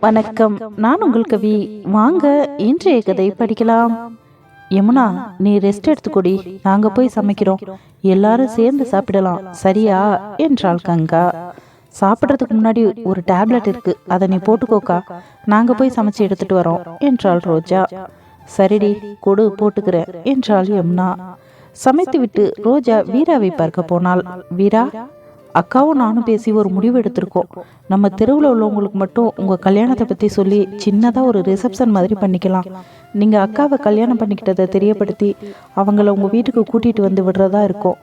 வணக்கம். நான் உங்கள் கவி. வாங்க இன்றைய கதை படிக்கலாம். யமுனா நீ ரெஸ்ட் எடுத்துக்கொடி. நாங்க போய் சமைக்கிறோம். எல்லாரும் சேர்ந்து சாப்பிடலாம். சரியா? என்றாள் கங்கா. சாப்பிட்றதுக்கு முன்னாடி ஒரு டேப்லெட் இருக்கு. அதை நீ போட்டுக்கோக்கா. நாங்க போய் சமைச்சு எடுத்துட்டு வரோம் என்றாள் ரோஜா. சரிடி கொடு போட்டுக்கிறேன் என்றாள் யமுனா. சமைத்து விட்டு ரோஜா வீராவை பார்க்க போனாள். வீரா அக்காவும் நானும் பேசி ஒரு முடிவு எடுத்திருக்கோம். நம்ம தெருவில் உள்ளவங்களுக்கு மட்டும் உங்கள் கல்யாணத்தை பற்றி சொல்லி சின்னதாக ஒரு ரிசப்ஷன் மாதிரி பண்ணிக்கலாம். நீங்கள் அக்காவை கல்யாணம் பண்ணிக்கிட்டதை தெரியப்படுத்தி அவங்கள உங்கள் வீட்டுக்கு கூட்டிகிட்டு வந்து விடுறதா இருக்கும்.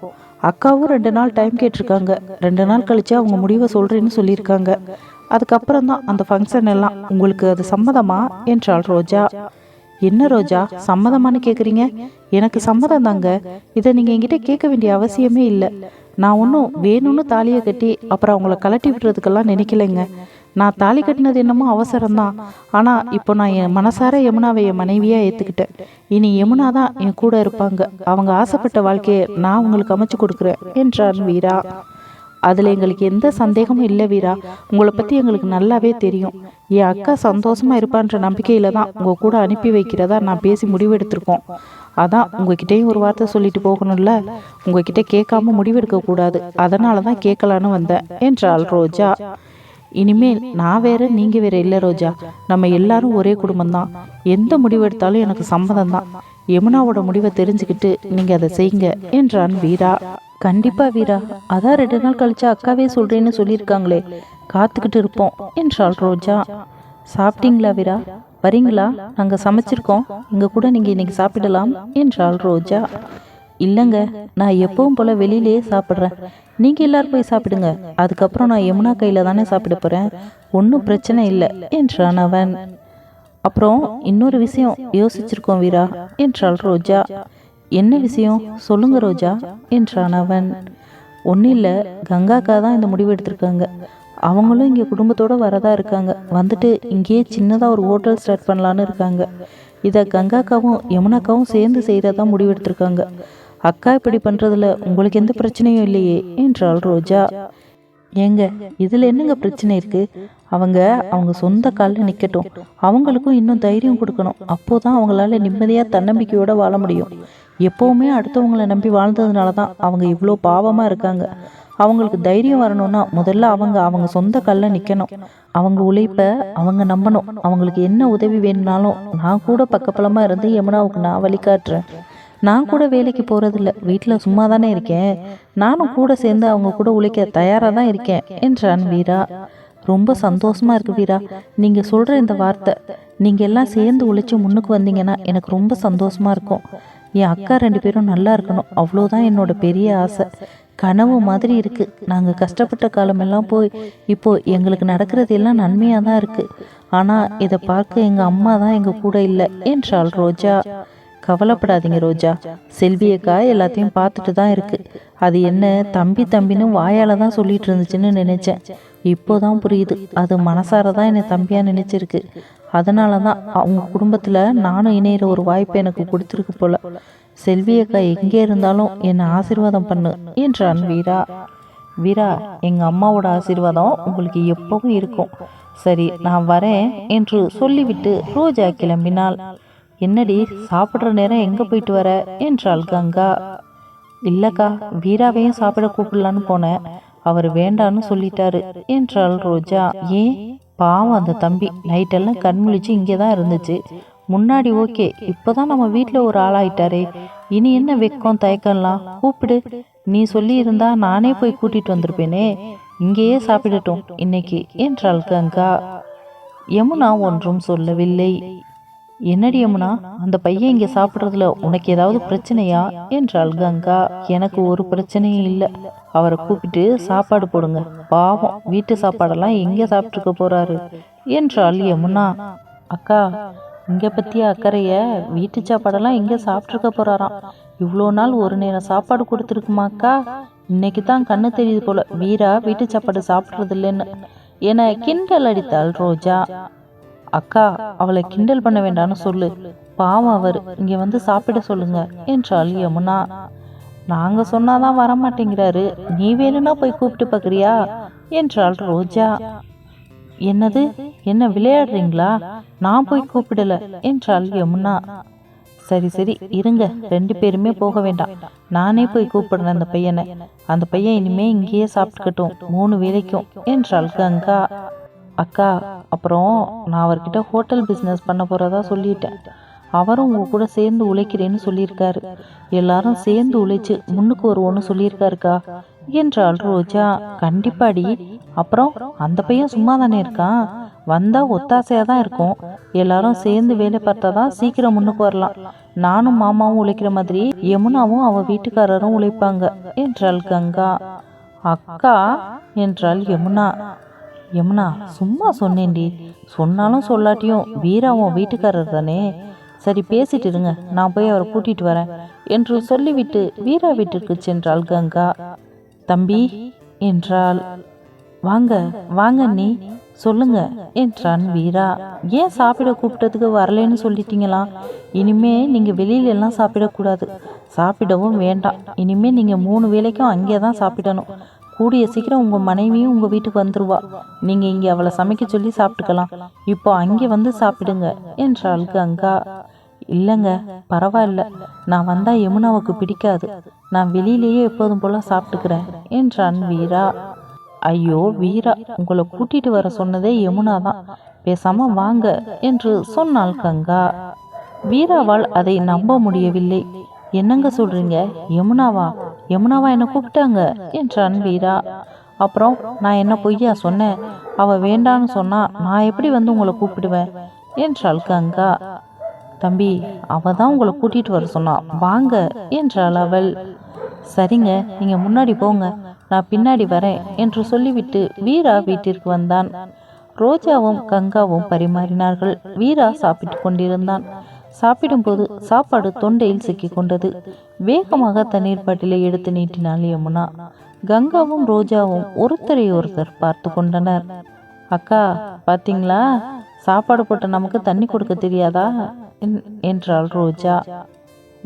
அக்காவும் ரெண்டு நாள் டைம் கேட்டிருக்காங்க. ரெண்டு நாள் கழிச்சு அவங்க முடிவை சொல்கிறேன்னு சொல்லியிருக்காங்க. அதுக்கப்புறம் தான் அந்த ஃபங்க்ஷன் எல்லாம் உங்களுக்கு அது சம்மதமா? என்றாள் ரோஜா. என்ன ரோஜா சம்மதமான்னு கேட்குறீங்க எனக்கு சம்மதம் தாங்க. இதை நீங்கள் என்கிட்ட கேட்க வேண்டிய அவசியமே இல்லை. நான் ஒன்றும் வேணும்னு தாலியை கட்டி அப்புறம் அவங்கள கலட்டி விடுறதுக்கெல்லாம் நினைக்கலைங்க. நான் தாலி கட்டினது என்னமோ அவசரம்தான். ஆனால் இப்போ நான் என் மனசார யமுனாவை என் மனைவியாக ஏற்றுக்கிட்டேன் இனி யமுனா தான் என் கூட இருப்பாங்க. அவங்க ஆசைப்பட்ட வாழ்க்கையை நான் உங்களுக்கு அமைச்சு கொடுக்குறேன் என்றார் வீரா. அதில் எங்களுக்கு எந்த சந்தேகமும் இல்லை வீரா. உங்களை பற்றி எங்களுக்கு நல்லாவே தெரியும். என் அக்கா சந்தோஷமாக இருப்பான்ற நம்பிக்கையில் தான் உங்கள் கூட அனுப்பி வைக்கிறதா நான் பேசி முடிவெடுத்திருக்கோம் அதான் உங்ககிட்டயும் ஒரு வார்த்தை சொல்லிட்டு போகணும்ல. உங்ககிட்ட கேட்காம முடிவெடுக்கக்கூடாது அதனால தான் கேட்கலான்னு வந்தேன். என்றாள் ரோஜா. இனிமேல் நான் வேற நீங்க வேற இல்லை ரோஜா. நம்ம எல்லாரும் ஒரே குடும்பம்தான் எந்த முடிவெடுத்தாலும் எனக்கு சம்மதம் தான். யமுனாவோட முடிவை தெரிஞ்சுக்கிட்டு நீங்க அதை செய்யுங்க என்றான் வீரா. கண்டிப்பா வீரா. அதான் ரெண்டு நாள் கழிச்சு அக்காவே சொல்றேன்னு சொல்லியிருக்காங்களே. காத்துக்கிட்டு இருப்போம் என்றாள் ரோஜா. சாப்பிட்டீங்களா வீரா? வரீங்களா? நாங்கள் சமைச்சிருக்கோம். இங்கே கூட நீங்கள் இன்னைக்கு சாப்பிடலாம் என்றாள் ரோஜா. இல்லைங்க நான் எப்பவும் போல் வெளியிலேயே சாப்பிட்றேன். நீங்கள் எல்லாரும் போய் சாப்பிடுங்க. அதுக்கப்புறம் நான் யமுனா கையில் தானே சாப்பிட போகிறேன் ஒன்றும் பிரச்சனை இல்லை என்றான் அவன். அப்புறம் இன்னொரு விஷயம் யோசிச்சிருக்கோம் வீரா என்றாள் ரோஜா. என்ன விஷயம்? சொல்லுங்க ரோஜா என்றான் அவன். ஒன்றும் இல்லை கங்காக்கா தான் இந்த முடிவு எடுத்திருக்காங்க. அவங்களும் இங்கே குடும்பத்தோடு வரதா இருக்காங்க. வந்துட்டு இங்கேயே சின்னதாக ஒரு ஹோட்டல் ஸ்டார்ட் பண்ணலான்னு இருக்காங்க. இதை கங்காக்காவும் யமுனாக்காவும் சேர்ந்து செய்கிறதா முடிவெடுத்திருக்காங்க அக்கா இப்படி பண்ணுறதுல உங்களுக்கு எந்த பிரச்சனையும் இல்லையே என்றாள் ரோஜா. ஏங்க இதில் என்னங்க பிரச்சனை இருக்குது அவங்க அவங்க சொந்த காலில் நிற்கட்டும் அவங்களுக்கும் இன்னும் தைரியம் கொடுக்கணும். அப்போ தான் அவங்களால நிம்மதியாக தன்னம்பிக்கையோடு வாழ முடியும். எப்போவுமே அடுத்தவங்களை நம்பி வாழ்ந்ததுனால தான் அவங்க இவ்வளோ பாவமாக இருக்காங்க. அவங்களுக்கு தைரியம் வரணும்னா முதல்ல அவங்க அவங்க சொந்த கல்ல நிற்கணும் அவங்க உழைப்ப அவங்க நம்பணும். அவங்களுக்கு என்ன உதவி வேணும்னாலும் நான் கூட பக்கப்பலமாக இருந்து யமுனாவுக்கு நான் வழிகாட்டுறேன். நான் கூட வேலைக்கு போகிறதில்ல வீட்டில் சும்மா தானே இருக்கேன். நானும் கூட சேர்ந்து அவங்க கூட உழைக்க தயாராக தான் இருக்கேன் என்றான் வீரா. ரொம்ப சந்தோஷமாக இருக்கு வீரா. நீங்கள் சொல்கிற இந்த வார்த்தை நீங்கள் எல்லாம் சேர்ந்து உழைச்சி முன்னுக்கு வந்தீங்கன்னா எனக்கு ரொம்ப சந்தோஷமாக இருக்கும். என் அக்கா ரெண்டு பேரும் நல்லா இருக்கணும். அவ்வளோதான் என்னோட பெரிய ஆசை. கனவு மாதிரி இருக்குது நாங்கள் கஷ்டப்பட்ட காலமெல்லாம் போய் இப்போது எங்களுக்கு நடக்கிறது எல்லாம் நன்மையாக தான் இருக்குது ஆனால் இதை பார்க்க எங்கள் அம்மா தான் எங்கள் கூட இல்லை என்றாள் ரோஜா. கவலைப்படாதீங்க ரோஜா. செல்வியக்கா எல்லாத்தையும் பார்த்துட்டு தான் இருக்கு. அது என்ன தம்பி தம்பின்னு வாயால தான் சொல்லிட்டு இருந்துச்சுன்னு நினைச்சேன். இப்போதான் புரியுது. அது மனசார தான் என்னை தம்பியா நினைச்சிருக்கு. அதனால தான் அவங்க குடும்பத்துல நானும் இணையிற ஒரு வாய்ப்பு எனக்கு கொடுத்துருக்கு போல. செல்வியக்கா எங்கே இருந்தாலும் என்னை ஆசீர்வாதம் பண்ணு என்றான் வீரா. வீரா எங்க அம்மாவோட ஆசீர்வாதம் உங்களுக்கு எப்பவும் இருக்கும். சரி நான் வரேன் என்று சொல்லிவிட்டு ரோஜா கிளம்பினாள். என்னடி சாப்பிட்ற நேரம் எங்க போயிட்டு வர? என்றாள் கங்கா. இல்லக்கா வீராவையும் சாப்பிட கூப்பிடலான்னு போனேன். அவர் வேண்டான்னு சொல்லிட்டாரு என்றாள் ரோஜா. ஏன்? பாவம் அந்த தம்பி. நைட்டெல்லாம் கண்முழிச்சு இங்கே தான் இருந்துச்சு. முன்னாடி ஓகே இப்போதான் நம்ம வீட்டில் ஒரு ஆளாயிட்டாரே. இனி என்ன வெக்கம் தயக்கம்லாம்? கூப்பிடு. நீ சொல்லி இருந்தா நானே போய் கூட்டிட்டு வந்திருப்பேனே. இங்கேயே சாப்பிடட்டும் இன்னைக்கு என்றாள் கங்கா. யமுனா ஒன்றும் சொல்லவில்லை. என்னடி யமுனா? அந்த பையன் இங்க சாப்பிட்றதுல உனக்கு ஏதாவது பிரச்சனையா? என்றாள் கங்கா. எனக்கு ஒரு பிரச்சனையும் இல்லை. அவரை கூப்பிட்டு சாப்பாடு போடுங்க. பாவம் வீட்டு சாப்பாடெல்லாம் எங்க சாப்பிட்டுருக்க போறாரு? என்றாள் யமுனா. அக்கா இங்க பத்திய? அக்கறைய? வீட்டு சாப்பாடெல்லாம் எங்க சாப்பிட்டுருக்க போறாராம். இவ்வளோ நாள் ஒரு நேரம் சாப்பாடு கொடுத்துருக்குமாக்கா இன்னைக்கு தான் கண்ணு தெரியுது போல. வீரா வீட்டு சாப்பாடு சாப்பிட்றது இல்லைன்னு என கிண்டல் அடித்தாள் ரோஜா. அக்கா அவளை கிண்டல் பண்ண வேண்டாம்னு சொல்லு. பாவம் அவர். இங்கே வந்து சாப்பிட சொல்லுங்க என்றாள் யமுனா. நாங்கள் சொன்னாதான் வரமாட்டேங்கிறாரு. நீ வேணும்னா போய் கூப்பிட்டு பார்க்குறியா என்றாள் ரோஜா. என்னது? என்ன விளையாடுறீங்களா? நான் போய் கூப்பிடல என்றாள் யமுனா. சரி சரி இருங்க. ரெண்டு பேருமே போக வேண்டாம். நானே போய் கூப்பிடுறேன் அந்த பையனை. அந்த பையன் இனிமே இங்கேயே சாப்பிட்டுக்கட்டும். மூணு வேலைக்கும் என்றாள் கங்கா. அக்கா அப்புறம் நான் அவர்கிட்ட ஹோட்டல் பிஸ்னஸ் பண்ண போகிறதா சொல்லிட்டேன். அவரும் உங்க கூட சேர்ந்து உழைக்கிறேன்னு சொல்லியிருக்காரு. எல்லாரும் சேர்ந்து உழைச்சு முன்னுக்கு வருவோன்னு சொல்லியிருக்காருக்கா. என்றாள் ரோஜா. கண்டிப்பாடி. அப்புறம் அந்த பையன் சும்மா தானே இருக்கான்? வந்தால் ஒத்தாசையாக தான் இருக்கும். எல்லாரும் சேர்ந்து வேலை பார்த்தா தான் சீக்கிரம் முன்னுக்கு வரலாம். நானும் மாமாவும் உழைக்கிற மாதிரி யமுனாவும் அவள் வீட்டுக்காரரும் உழைப்பாங்க என்றாள் கங்கா. அக்கா என்றாள் யமுனா. யமுனா சும்மா சொன்னேன்டி. சொன்னாலும் சொல்லாட்டியும் வீரா உன் வீட்டுக்காரர் தானே. சரி பேசிட்டு இருங்க. நான் போய் அவரை கூட்டிட்டு வரேன் என்று சொல்லிவிட்டு வீரா வீட்டிற்கு சென்றாள் கங்கா. தம்பி என்றாள். வாங்க வாங்க நீ சொல்லுங்க என்றான் வீரா. ஏன் சாப்பிட கூப்பிட்டதுக்கு வரலன்னு சொல்லிட்டீங்களா? இனிமே நீங்க வெளியில எல்லாம் சாப்பிடக்கூடாது. சாப்பிடவும் வேண்டாம். இனிமே நீங்க மூணு வேளைக்கும் அங்கே தான் சாப்பிடணும். கூடிய சீக்கிரம் உங்கள் மனைவியும் உங்கள் வீட்டுக்கு வந்துருவா. நீங்கள் இங்கே அவளை சமைக்க சொல்லி சாப்பிட்டுக்கலாம். இப்போ அங்கே வந்து சாப்பிடுங்க என்றாள் கங்கா இல்லைங்க பரவாயில்ல. நான் வந்தால் யமுனாவுக்கு பிடிக்காது. நான் வெளியிலேயே எப்போதும் போல சாப்பிட்டுக்கிறேன் என்றான் வீரா. ஐயோ வீரா உங்களை கூட்டிட்டு வர சொன்னதே யமுனா தான். பேசாம வாங்க என்று சொன்னாள் கங்கா. வீராவால் அதை நம்ப முடியவில்லை. என்னங்க சொல்றீங்க? யமுனாவா? யமுனாவா என்னை கூப்பிட்டாங்க. என்றான் வீரா. அப்புறம் நான் என்ன பொய்யா சொன்னேன்? அவள் வேண்டான்னு சொன்னா நான் எப்படி வந்து உங்களை கூப்பிடுவேன்? என்றாள் கங்கா. தம்பி அவ தான் உங்களை கூட்டிட்டு வர சொன்னா. வாங்க என்றாள் அவள். சரிங்க நீங்க முன்னாடி போங்க. நான் பின்னாடி வரேன் என்று சொல்லிவிட்டு வீரா வீட்டிற்கு வந்தான். ரோஜாவும் கங்காவும் பரிமாறினார்கள். வீரா சாப்பிட்டு கொண்டிருந்தான். சாப்பிடும்போது சாப்பாடு தொண்டையில் சிக்கிக்கொண்டது. வேகமாக தண்ணீர் பாட்டிலை எடுத்து நீட்டினாள் யமுனா. கங்காவும் ரோஜாவும் ஒருத்தரை ஒருத்தர் பார்த்து கொண்டனர். அக்கா பாத்தீங்களா? சாப்பாடு போட்ட நமக்கு தண்ணி கொடுக்க தெரியாதா? என்- என்றாள் ரோஜா.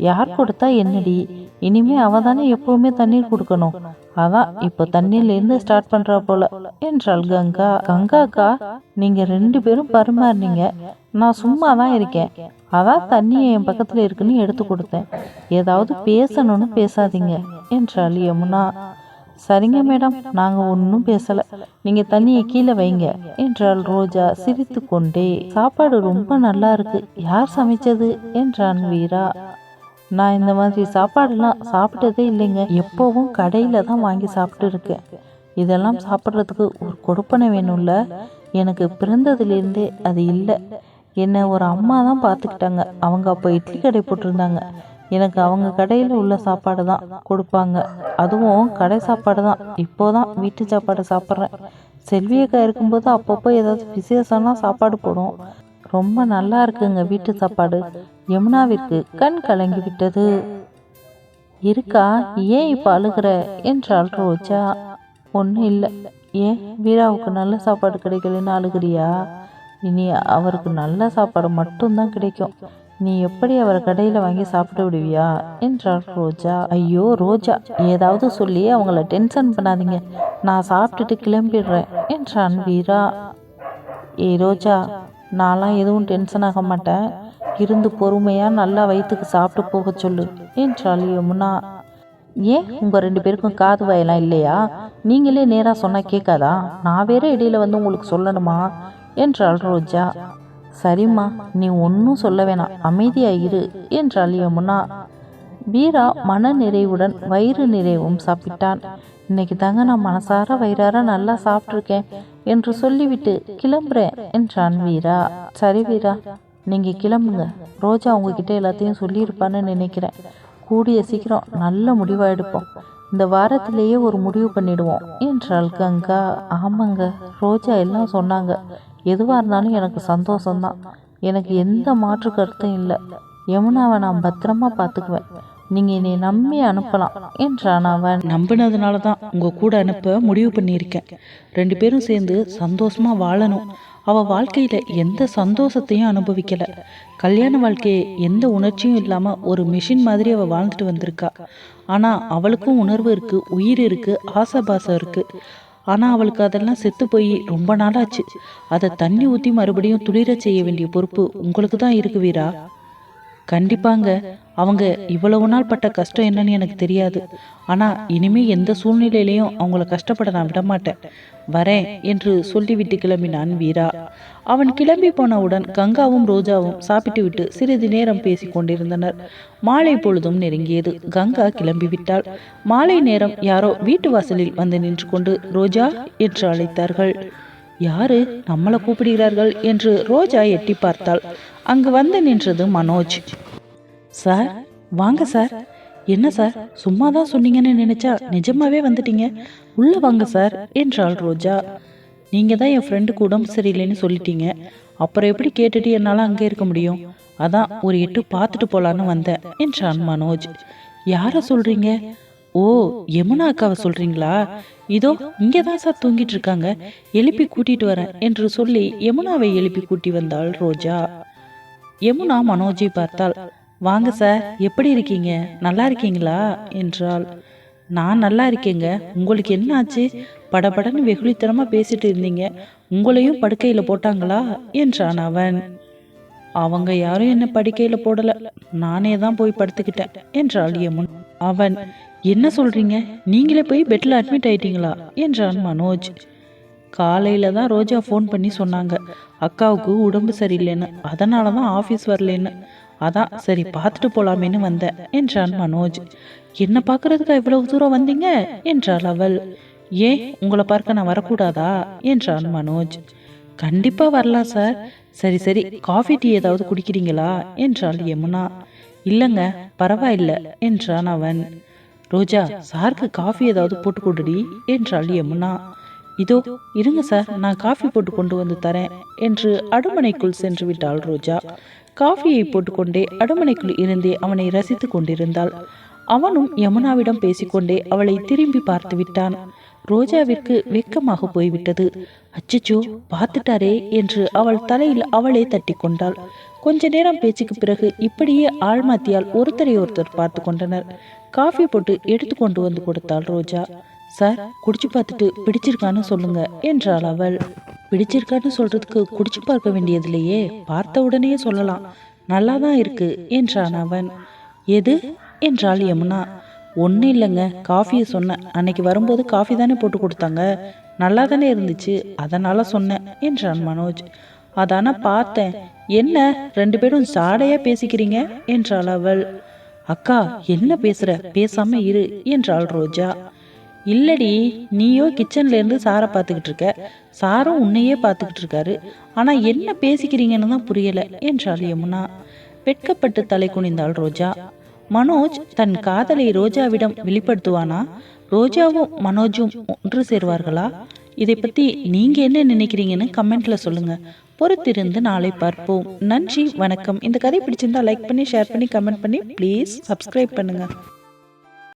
யார் கொடுத்தா என்னடி? இனிமே அவ தானே எப்பவுமே தண்ணீர் கொடுக்கணும். அதான் இப்போ தண்ணியில இருந்து ஸ்டார்ட் பண்றா போல. என்றாள் கங்கா கங்காக்கா நீங்க ரெண்டு பேரும் பரிமாறினீங்க. நான் சும்மா தான் இருக்கேன். அதான் தண்ணி என் பக்கத்துல இருக்குன்னு எடுத்து கொடுத்தேன். ஏதாவது பேசணும்னு பேசாதீங்க. என்றாள் யமுனா. சரிங்க மேடம் நாங்க ஒன்றும் பேசல. நீங்க தண்ணியை கீழே வைங்க. என்றாள் ரோஜா சிரித்து கொண்டே சாப்பாடு ரொம்ப நல்லா இருக்கு. யார் சமைச்சது? என்றான் வீரா. நான் இந்த மாதிரி சாப்பாடுலாம் சாப்பிட்டதே இல்லைங்க. எப்போவும் கடையில் தான் வாங்கி சாப்பிட்டு இருக்கேன் இதெல்லாம் சாப்பிட்றதுக்கு ஒரு கொடுப்பனை வேணும்ல? எனக்கு பிறந்ததுலேருந்தே அது இல்லை. என்னை ஒரு அம்மா தான் பார்த்துக்கிட்டாங்க. அவங்க அப்போ இட்லி கடை போட்டிருந்தாங்க. எனக்கு அவங்க கடையில் உள்ள சாப்பாடு தான் கொடுப்பாங்க. அதுவும் கடை சாப்பாடு தான். இப்போ தான் வீட்டு சாப்பாடு சாப்பிட்றேன். செல்வியக்கா இருக்கும்போது அப்பப்போ ஏதாவது விசேஷம்லாம் சாப்பாடு போடும் ரொம்ப நல்லா இருக்குங்க வீட்டு சாப்பாடு. யமுனாவிற்கு கண் கலங்கி விட்டது. இருக்கா? ஏன் இப்போ அழுகிற? என்றாள் ரோஜா. ஒன்றும் இல்லை. ஏன்? வீராவுக்கு நல்ல சாப்பாடு கிடைக்கலன்னு அழுகிறியா? இனி அவருக்கு நல்ல சாப்பாடு மட்டும்தான் கிடைக்கும். நீ எப்படி அவரை கடையில் வாங்கி சாப்பிட விடுவியா? என்றாள் ரோஜா. ஐயோ ரோஜா ஏதாவது சொல்லி அவங்கள டென்ஷன் பண்ணாதீங்க. நான் சாப்பிட்டுட்டு கிளம்பிடுறேன் என்றான் வீரா. ஏய் ரோஜா நான்லாம் எதுவும் டென்ஷன் ஆக மாட்டேன். இருந்து பொறுமையாக நல்லா வயிற்றுக்கு சாப்பிட்டு போக சொல்லு. என்றாள் யமுனா? ஏன் உங்கள் ரெண்டு பேருக்கும் காது வாயெல்லாம் இல்லையா? நீங்களே நேராக சொன்னால் கேட்காதா? நான் வேற இடையில வந்து உங்களுக்கு சொல்லணுமா? என்றாள் ரோஜா. சரிம்மா நீ ஒன்றும் சொல்ல வேணாம். அமைதியாக இரு என்றாள் யமுனா. வீரா மன நிறைவுடன் வயிறு நிறைவும் சாப்பிட்டான். இன்னைக்கு தாங்க நான் மனசார வயிறார நல்லா சாப்பிட்ருக்கேன் என்று சொல்லிவிட்டு கிளம்புறேன் என்றான் வீரா. சரி வீரா நீங்க கிளம்புங்க. ரோஜா உங்ககிட்ட எல்லாத்தையும் சொல்லியிருப்பான்னு நினைக்கிறேன். கூடிய சீக்கிரம் நல்ல முடிவா எடுப்போம். இந்த வாரத்திலேயே ஒரு முடிவு பண்ணிடுவோம் என்றாள் கங்கா. ஆமாங்க ரோஜா எல்லாம் சொன்னாங்க. எதுவாக இருந்தாலும் எனக்கு சந்தோஷம்தான். எனக்கு எந்த மாற்று கருத்தும் இல்லை. யமுனாவை நான் பத்திரமா பார்த்துக்குவேன். நீங்கள் என்னை நம்பி அனுப்பலாம் என்றான் அவன். நம்பினதுனால தான் உங்கள் கூட அனுப்ப முடிவு பண்ணியிருக்கேன். ரெண்டு பேரும் சேர்ந்து சந்தோஷமாக வாழணும். அவள் வாழ்க்கையில் எந்த சந்தோஷத்தையும் அனுபவிக்கலை. கல்யாண வாழ்க்கையை எந்த உணர்ச்சியும் இல்லாமல் ஒரு மிஷின் மாதிரி அவள் வாழ்ந்துட்டு வந்திருக்கா. ஆனால் அவளுக்கும் உணர்வு இருக்குது உயிர் இருக்குது ஆசபாசம் இருக்குது ஆனால் அவளுக்கு அதெல்லாம் செத்து போய் ரொம்ப நாளாச்சு. அதை தண்ணி ஊற்றி மறுபடியும் துளிர செய்ய வேண்டிய பொறுப்பு உங்களுக்கு தான் இருக்கு வீரா. கண்டிப்பாங்க. அவங்க இவ்வளவு நாள் பட்ட கஷ்டம் என்னன்னு எனக்கு தெரியாது. ஆனால் இனிமே எந்த சூழ்நிலையிலையும் அவங்கள கஷ்டப்பட நான் விட மாட்டேன் வரேன் என்று சொல்லிவிட்டு கிளம்பினான் வீரா. அவன் கிளம்பி போனவுடன் கங்காவும் ரோஜாவும் சாப்பிட்டு விட்டு சிறிது நேரம் பேசி கொண்டிருந்தனர். மாலை பொழுதும் நெருங்கியது. கங்கா கிளம்பி விட்டாள். மாலை நேரம் யாரோ வீட்டு வாசலில் வந்து நின்று கொண்டு ரோஜா என்று அழைத்தார்கள். யாரு? நம்மளை கூப்பிடுகிறார்கள் என்று ரோஜா எட்டி பார்த்தாள். அங்கு வந்து நின்றது மனோஜ். சார் வாங்க சார். என்ன சார்? சும்மா தான் சொன்னீங்கன்னு நினைச்சா நிஜமாவே வந்துட்டீங்க. உள்ள வாங்க சார் என்றாள் ரோஜா. நீங்க தான் என் ஃப்ரெண்டுக்கு உடம்பு சரியில்லைன்னு சொல்லிட்டீங்க. அப்புறம் எப்படி கேட்டுட்டு என்னால் அங்கே இருக்க முடியும்? அதான் ஒரு எட்டு பார்த்துட்டு போலான்னு வந்தேன் என்றான் மனோஜ். யாரை சொல்றீங்க? ஓ யமுனா அக்காவை சொல்றீங்களா? இதோ இங்கே தான் சார் தூங்கிட்டு இருக்காங்க. எழுப்பி கூட்டிட்டு வரேன் என்று சொல்லி யமுனாவை எழுப்பி கூட்டி வந்தாள் ரோஜா. யமுனா மனோஜை பார்த்தாள் வாங்க சார் எப்படி இருக்கீங்க? நல்லா இருக்கீங்களா? என்றாள் நான் நல்லா இருக்கேங்க. உங்களுக்கு என்ன ஆச்சு படபடன்னு வெகுளித்தனமா பேசிட்டு இருந்தீங்க. உங்களையும் படுக்கையில போட்டாங்களா? என்றான் அவன். அவங்க யாரும் என்ன படுக்கையில போடல. நானே தான் போய் படுத்துக்கிட்டேன். என்றாள் யமுன் அவன். என்ன சொல்றீங்க? நீங்களே போய் பெட்ல அட்மிட் ஆயிட்டீங்களா? என்றான் மனோஜ். காலையில் தான் ரோஜா ஃபோன் பண்ணி சொன்னாங்க. அக்காவுக்கு உடம்பு சரியில்லைன்னு. அதனால தான் ஆஃபீஸ் வரலன்னு. அதான் சரி பார்த்துட்டு போலாமேன்னு வந்தேன் என்றான் மனோஜ். என்ன பார்க்கறதுக்கா இவ்வளவு தூரம் வந்தீங்க? என்றாள் அவள். ஏன் உங்களை பார்க்க நான் வரக்கூடாதா? என்றான் மனோஜ். கண்டிப்பாக வரலாம் சார். சரி சரி காஃபி டீ ஏதாவது குடிக்கிறீங்களா? என்றாள் யமுனா. இல்லைங்க பரவாயில்ல என்றான் அவன். ரோஜா சாருக்கு காஃபி ஏதாவது போட்டு கொடுடி என்றாள் யமுனா. இதோ இருங்க சார் நான் காஃபி போட்டு கொண்டு வந்து தரேன் என்று அடுமனைக்குள் சென்று விட்டாள் ரோஜா. காஃபியை போட்டுக்கொண்டே அடுமனைக்குள் இருந்தே அவனை ரசித்து கொண்டிருந்தாள். அவனும் யமுனாவிடம் பேசிக்கொண்டே அவளை திரும்பி பார்த்து விட்டான். ரோஜாவிற்கு வெக்கமாக போய்விட்டது. அச்சச்சோ பார்த்துட்டாரே என்று அவள் தலையில் அவளே தட்டி கொண்டாள். கொஞ்ச நேரம் பேச்சுக்கு பிறகு இப்படியே ஆழ்மாத்தியால் ஒருத்தரை ஒருத்தர் பார்த்து கொண்டனர். காஃபி போட்டு எடுத்து கொண்டு வந்து கொடுத்தாள் ரோஜா. சார் குடிச்சு பார்த்துட்டு பிடிச்சிருக்கான்னு சொல்லுங்க என்றாள் அவள். பிடிச்சிருக்கான்னு சொல்றதுக்கு குடிச்சு பார்க்க வேண்டியதில்லையே பார்த்த உடனே சொல்லலாம். நல்லா தான் இருக்கு என்றான் அவன். எது? என்றாள் யமுனா. ஒன்றும் இல்லைங்க காஃபியை சொன்னேன். அன்னைக்கு வரும்போது காஃபி தானே போட்டு கொடுத்தாங்க. நல்லா தானே இருந்துச்சு அதனால சொன்னேன் என்றான் மனோஜ். அதான பார்த்தேன். என்ன ரெண்டு பேரும் சாடையா பேசிக்கிறீங்க? என்றாள் அவள். அக்கா என்ன பேசுற? பேசாம இரு என்றாள் ரோஜா. இல்லடி நீயோ கிச்சன்லேருந்து சாரை பார்த்துக்கிட்டு இருக்க. சாரும் உன்னையே பார்த்துக்கிட்டு இருக்காரு. ஆனால் என்ன பேசிக்கிறீங்கன்னு தான் புரியலை என்றாள் யமுனா. வெட்கப்பட்டு தலை குனிந்தாள் ரோஜா. மனோஜ் தன் காதலை ரோஜாவிடம் வெளிப்படுத்துவானா? ரோஜாவும் மனோஜும் ஒன்று சேர்வார்களா? இதை பற்றி நீங்கள் என்ன நினைக்கிறீங்கன்னு கமெண்ட்டில் சொல்லுங்கள் பொறுத்திருந்து நாளை பார்ப்போம். நன்றி வணக்கம். இந்த கதை பிடிச்சிருந்தா லைக் பண்ணி ஷேர் பண்ணி கமெண்ட் பண்ணி ப்ளீஸ் சப்ஸ்கிரைப் பண்ணுங்கள்